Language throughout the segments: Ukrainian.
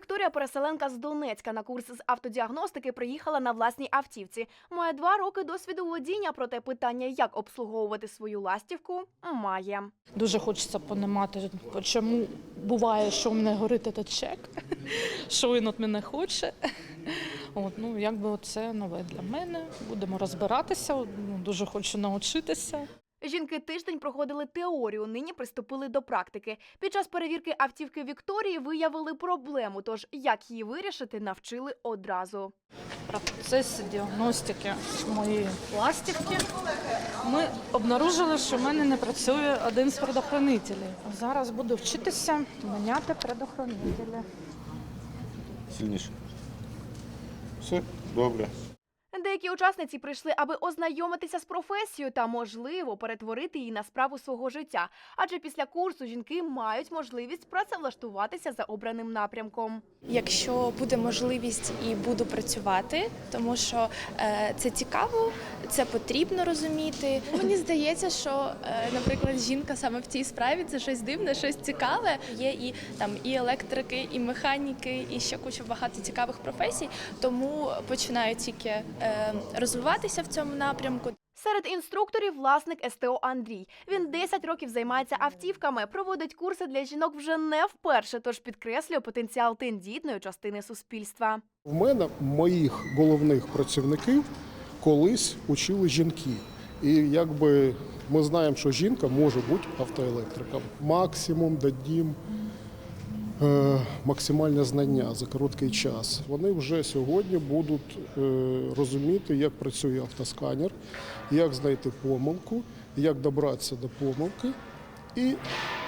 Вікторія Переселенка з Донецька на курс з автодіагностики приїхала на власній автівці. Має два роки досвіду водіння, проте питання, як обслуговувати свою ластівку, має. Дуже хочеться понімати, чому буває, що в мене горить цей чек, що він від мене хоче. От, ну, якби це нове для мене. Будемо розбиратися. Ну, дуже хочу навчитися. Жінки тиждень проходили теорію, нині приступили до практики. Під час перевірки автівки Вікторії виявили проблему, тож як її вирішити, навчили одразу. Процесі діагностики моєї пластівки ми обнаружили, що в мене не працює один з предохранителів. Зараз буду вчитися міняти предохранителі. Сильніше. Все, добре. Деякі учасниці прийшли, аби ознайомитися з професією та, можливо, перетворити її на справу свого життя. Адже після курсу жінки мають можливість працевлаштуватися за обраним напрямком. якщо буде можливість і буду працювати, тому що е, це цікаво, це потрібно розуміти. Мені здається, що, е, наприклад, жінка саме в цій справі це щось дивне, щось цікаве. Є і там і електрики, і механіки, і ще куча багато цікавих професій. Тому починаю тільки е, розвиватися в цьому напрямку. Серед інструкторів власник СТО Андрій. Він 10 років займається автівками, проводить курси для жінок вже не вперше, тож підкреслює потенціал тендітної частини суспільства. В мене моїх головних працівників колись учили жінки. І якби ми знаємо, що жінка може бути автоелектриком. Максимум дадім е, максимальне знання за короткий час. Вони вже сьогодні будуть е, розуміти, як працює автосканер, як знайти помилку, як добратися до помилки і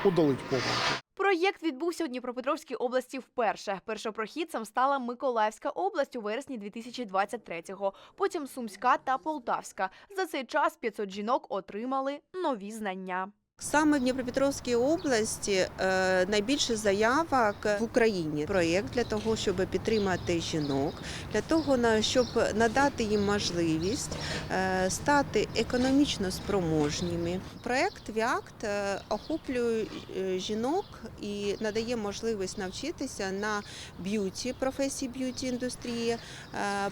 удалити помилку. Проєкт відбувся у Дніпропетровській області вперше. Першопрохідцем стала Миколаївська область у вересні 2023-го, потім Сумська та Полтавська. За цей час 500 жінок отримали нові знання. Саме в Дніпропетровській області е, найбільше заявок в Україні. Проєкт для того, щоб підтримати жінок, для того, на- щоб надати їм можливість е, стати економічно спроможніми. Проєкт ВІАКТ е, охоплює жінок і надає можливість навчитися на б'юті, професії б'юті індустрії,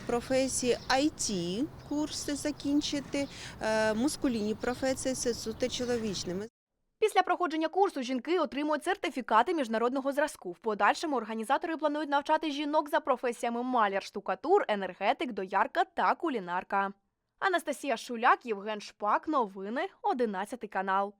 професії IT курси закінчити, мускулінні професії це чоловічними. Після проходження курсу жінки отримують сертифікати міжнародного зразку. В подальшому організатори планують навчати жінок за професіями маляр, штукатур, енергетик, доярка та кулінарка. Анастасія Шуляк, Євген Шпак. Новини 11 канал.